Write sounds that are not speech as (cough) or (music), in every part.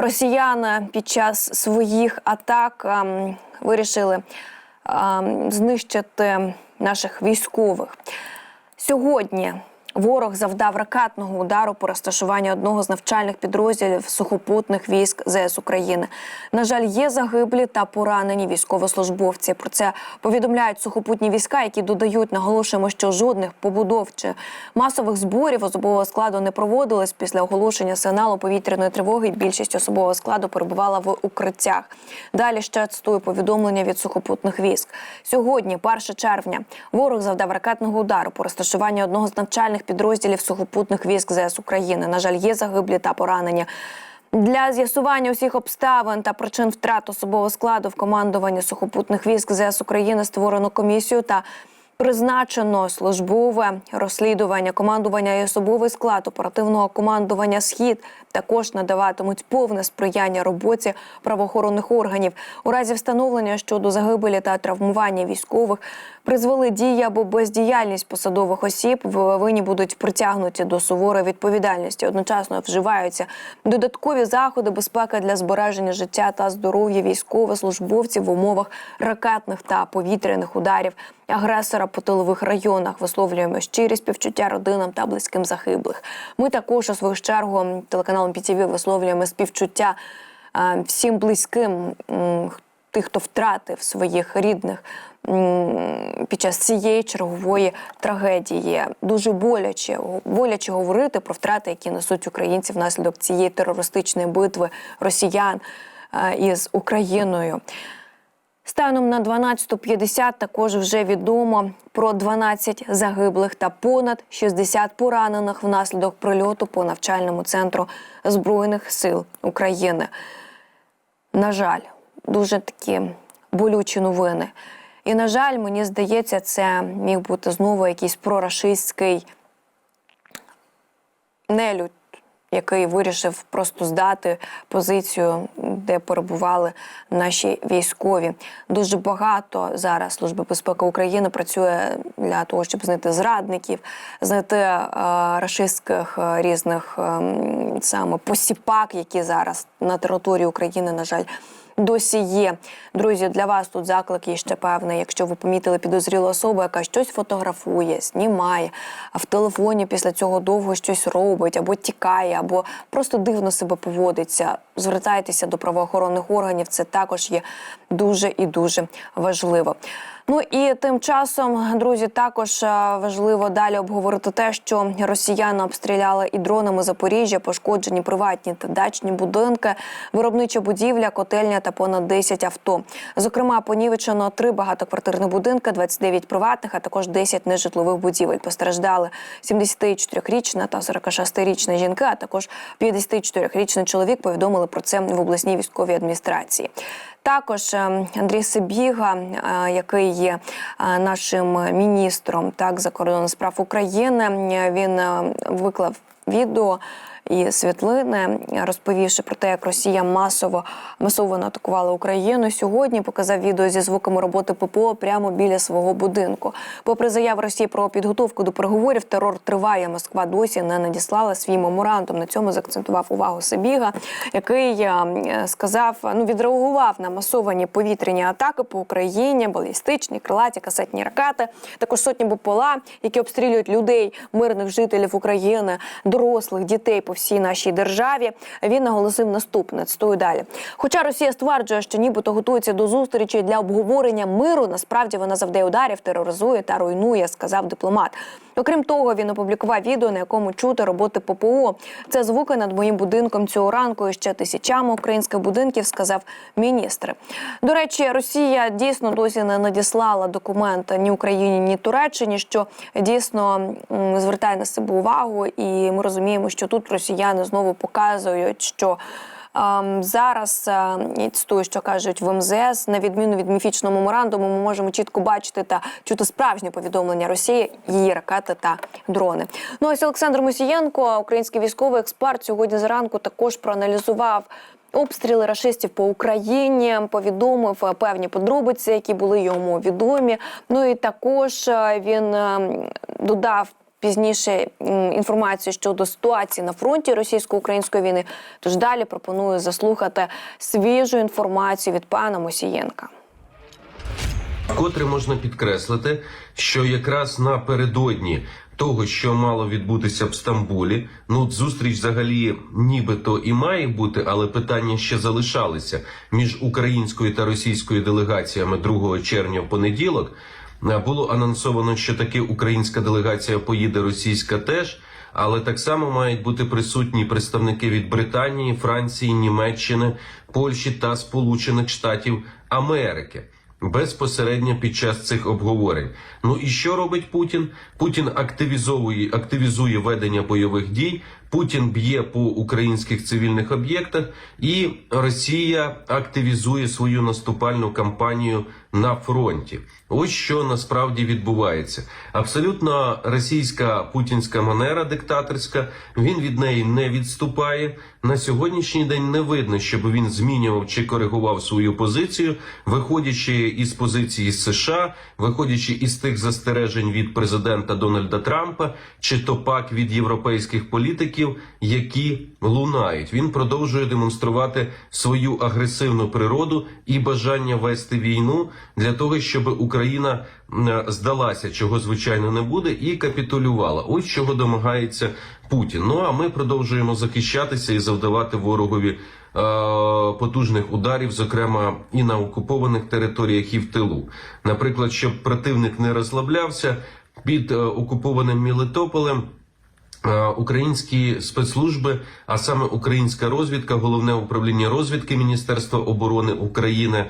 Росіяни під час своїх атак ем, вирішили ем, знищити наших військових. Сьогодні ворог завдав ракетного удару по розташуванню одного з навчальних підрозділів сухопутних військ ЗС України. На жаль, є загиблі та поранені військовослужбовці. Про це повідомляють сухопутні війська, які додають, наголошуємо, що жодних побудов чи масових зборів особового складу не проводилось після оголошення сигналу повітряної тривоги. Більшість особового складу перебувала в укриттях. Далі ще цитую повідомлення від сухопутних військ. Сьогодні, 1 червня, ворог завдав ракетного удару по розташуванню одного з навчальних підрозділів сухопутних військ ЗС України. На жаль, є загиблі та поранені. Для з'ясування усіх обставин та причин втрат особового складу в командуванні сухопутних військ ЗС України створено комісію та призначено службове розслідування командування і особовий склад оперативного командування Схід також надаватимуть повне сприяння роботі правоохоронних органів у разі встановлення щодо загибелі та травмування військових. Призвели дії або бездіяльність посадових осіб винні будуть притягнуті до суворої відповідальності. Одночасно вживаються додаткові заходи безпеки для збереження життя та здоров'я військовослужбовців в умовах ракетних та повітряних ударів агресора по тилових районах. Висловлюємо щирі співчуття родинам та близьким загиблих. Ми також у свою чергу телеканалом ПІТІВІ висловлюємо співчуття е, всім близьким. Тих, хто втратив своїх рідних під час цієї чергової трагедії, дуже боляче боляче говорити про втрати, які несуть українці внаслідок цієї терористичної битви росіян е, із Україною. Станом на 12.50 також вже відомо про 12 загиблих та понад 60 поранених внаслідок прильоту по навчальному центру Збройних сил України. На жаль, дуже такі болючі новини. І, на жаль, мені здається, це міг бути знову якийсь прорашистський нелюдь, який вирішив просто здати позицію, де перебували наші військові. Дуже багато зараз служби безпеки України працює для того, щоб знайти зрадників, знайти е, рашистських е, різних е, саме посіпак, які зараз на території України, на жаль. Досі є друзі. Для вас тут заклик є ще певний. Якщо ви помітили підозрілу особу, яка щось фотографує, знімає, а в телефоні після цього довго щось робить, або тікає, або просто дивно себе поводиться. Звертайтеся до правоохоронних органів. Це також є дуже і дуже важливо. Ну і тим часом, друзі, також е, важливо далі обговорити те, що росіяни обстріляли і дронами Запоріжжя, пошкоджені приватні та дачні будинки, виробнича будівля, котельня та понад 10 авто. Зокрема, понівечено три багатоквартирні будинки, 29 приватних, а також 10 нежитлових будівель. Постраждали 74-річна та 46-річна жінки, а також 54-річний чоловік. Повідомили про це в обласній військовій адміністрації. Також е, Андрій Сибіга, е, який є е, нашим міністром так закордонних справ України, він е, виклав відео. І світлини, розповівши про те, як Росія масово масово атакувала Україну. Сьогодні показав відео зі звуками роботи ППО прямо біля свого будинку. Попри заяву Росії про підготовку до переговорів, терор триває. Москва досі не надіслала свій меморандум. На цьому заакцентував увагу Сибіга, який е, сказав, ну відреагував на масовані повітряні атаки по Україні, балістичні, крилаті, касетні ракети, також сотні БПЛА, які обстрілюють людей, мирних жителів України, дорослих, дітей по всій нашій державі. Він наголосив наступне. Цитую далі. Хоча Росія стверджує, що нібито готується до зустрічі для обговорення миру, насправді вона завдає ударів, тероризує та руйнує, сказав дипломат. Окрім того, він опублікував відео, на якому чути роботи ППО. Це звуки над моїм будинком цього ранку і ще тисячами українських будинків, сказав міністр. До речі, Росія дійсно досі не надіслала документ ні Україні, ні Туреччині, що дійсно звертає на себе увагу, і ми розуміємо, що тут росіяни знову показують, що. Ем, Зараз е, цитую, що кажуть в МЗС, на відміну від міфічного меморандуму, ми можемо чітко бачити та чути справжнє повідомлення Росії, її ракети та дрони. Ну ось Олександр Мусієнко, український військовий експерт, сьогодні зранку також проаналізував. Обстріли рашистів по Україні повідомив е, певні подробиці, які були йому відомі. Ну і також е, він е, додав пізніше інформацію щодо ситуації на фронті російсько-української війни. Тож далі пропоную заслухати свіжу інформацію від пана Мосієнка. Вкотре можна підкреслити, що якраз напередодні того, що мало відбутися в Стамбулі, ну зустріч взагалі нібито і має бути, але питання ще залишалися між українською та російською делегаціями 2 червня в понеділок. Е, Було анонсовано, що таки українська делегація поїде, російська теж. Але так само мають бути присутні представники від Британії, Франції, Німеччини, Польщі та Сполучених Штатів Америки безпосередньо під час цих обговорень. Ну і що робить Путін? Путін активізовує активізує ведення бойових дій. Путін б'є по українських цивільних об'єктах, і Росія активізує свою наступальну кампанію на фронті. Ось що насправді відбувається. Абсолютно російська путінська манера диктаторська. Він від неї не відступає. На сьогоднішній день не видно, щоб він змінював чи коригував свою позицію, виходячи із позиції США, виходячи із тих застережень від президента Дональда Трампа, чи то пак від європейських політиків, які лунають. Він продовжує демонструвати свою агресивну природу і бажання вести війну для того, щоб Україна здалася, чого звичайно не буде, і капітулювала. Ось чого домагається Путін. Ну а ми продовжуємо захищатися і завдавати ворогові е, потужних ударів, зокрема і на окупованих територіях, і в тилу. Наприклад, щоб противник не розслаблявся під е, окупованим Мілитополем. Е, Українські спецслужби, а саме українська розвідка, головне управління розвідки Міністерства оборони України,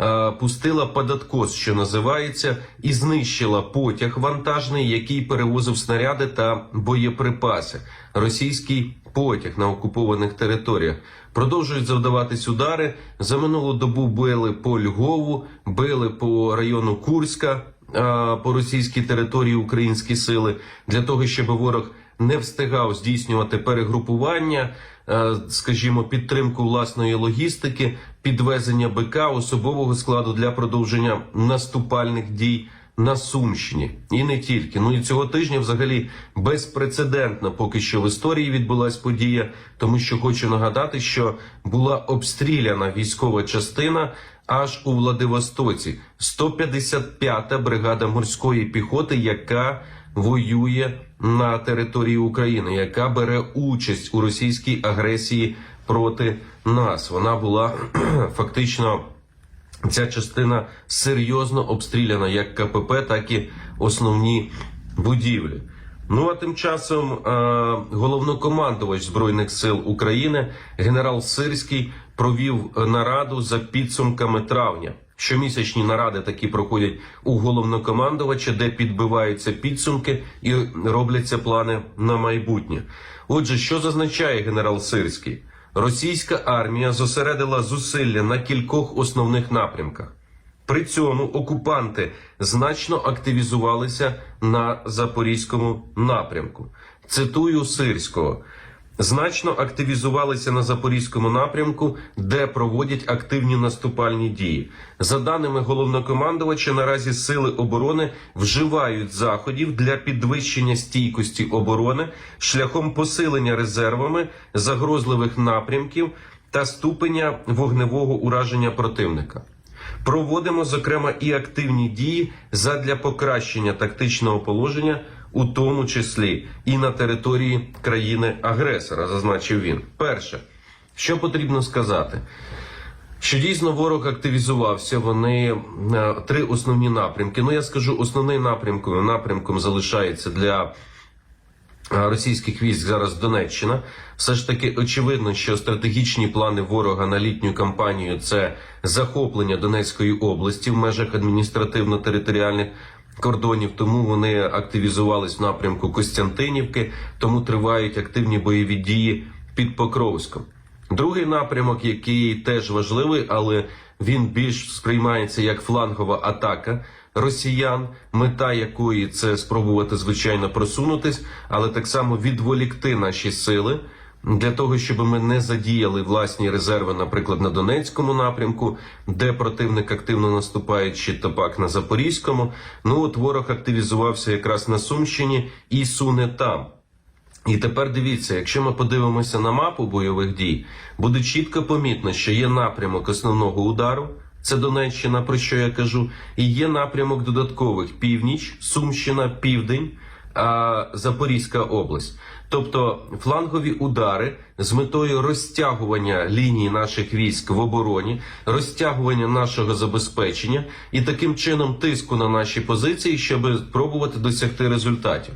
е, пустила податкос, що називається, і знищила потяг вантажний, який перевозив снаряди та боєприпаси. Російський потяг на окупованих територіях продовжують завдаватись удари. За минулу добу били по Львову, били по району Курська. е, По російській території українські сили для того, щоб ворог не встигав здійснювати перегрупування, е, скажімо, підтримку власної логістики, підвезення БК особового складу для продовження наступальних дій на Сумщині, і не тільки. Ну і цього тижня, взагалі, безпрецедентно поки що в історії відбулась подія, тому що хочу нагадати, що була обстріляна військова частина. Аж у Владивостоці 155-та бригада морської піхоти, яка воює на території України, яка бере участь у російській агресії проти нас. Вона була (clears throat) фактично. Ця частина серйозно обстріляна як КПП, так і основні будівлі. Ну а тим часом е, головнокомандувач збройних сил України генерал Сирський провів нараду за підсумками травня. Щомісячні наради такі проходять у головнокомандувача, де підбиваються підсумки і робляться плани на майбутнє. Отже, що зазначає генерал Сирський? Російська армія зосередила зусилля на кількох основних напрямках. При цьому окупанти значно активізувалися на запорізькому напрямку. Цитую Сирського. Значно активізувалися на запорізькому напрямку, де проводять активні наступальні дії. За даними головнокомандувача, наразі сили оборони вживають заходів для підвищення стійкості оборони шляхом посилення резервами загрозливих напрямків та ступеня вогневого ураження противника. Проводимо зокрема і активні дії задля покращення тактичного положення, у тому числі і на території країни-агресора, зазначив він. Перше, що потрібно сказати, що дійсно ворог активізувався. Вони е, три основні напрямки. Ну я скажу, основним напрямком напрямком залишається для е, російських військ зараз Донеччина. Все ж таки очевидно, що стратегічні плани ворога на літню кампанію це захоплення Донецької області в межах адміністративно-територіальних кордонів. Тому вони активізувались в напрямку Костянтинівки, тому тривають активні бойові дії під Покровськом. Другий напрямок, який теж важливий, але він більш сприймається як флангова атака росіян, мета якої це спробувати звичайно просунутись, але так само відволікти наші сили для того, щоб ми не задіяли власні резерви, наприклад, на Донецькому напрямку, де противник активно наступає, чи то пак на Запорізькому. Ну от ворог активізувався якраз на Сумщині і суне там. І тепер дивіться, якщо ми подивимося на мапу бойових дій, буде чітко помітно, що є напрямок основного удару, це Донеччина, про що я кажу, і є напрямок додаткових північ, Сумщина, Південь, а, Запорізька область. Тобто флангові удари з метою розтягування лінії наших військ в обороні, розтягування нашого забезпечення і таким чином тиску на наші позиції, щоб спробувати досягти результатів.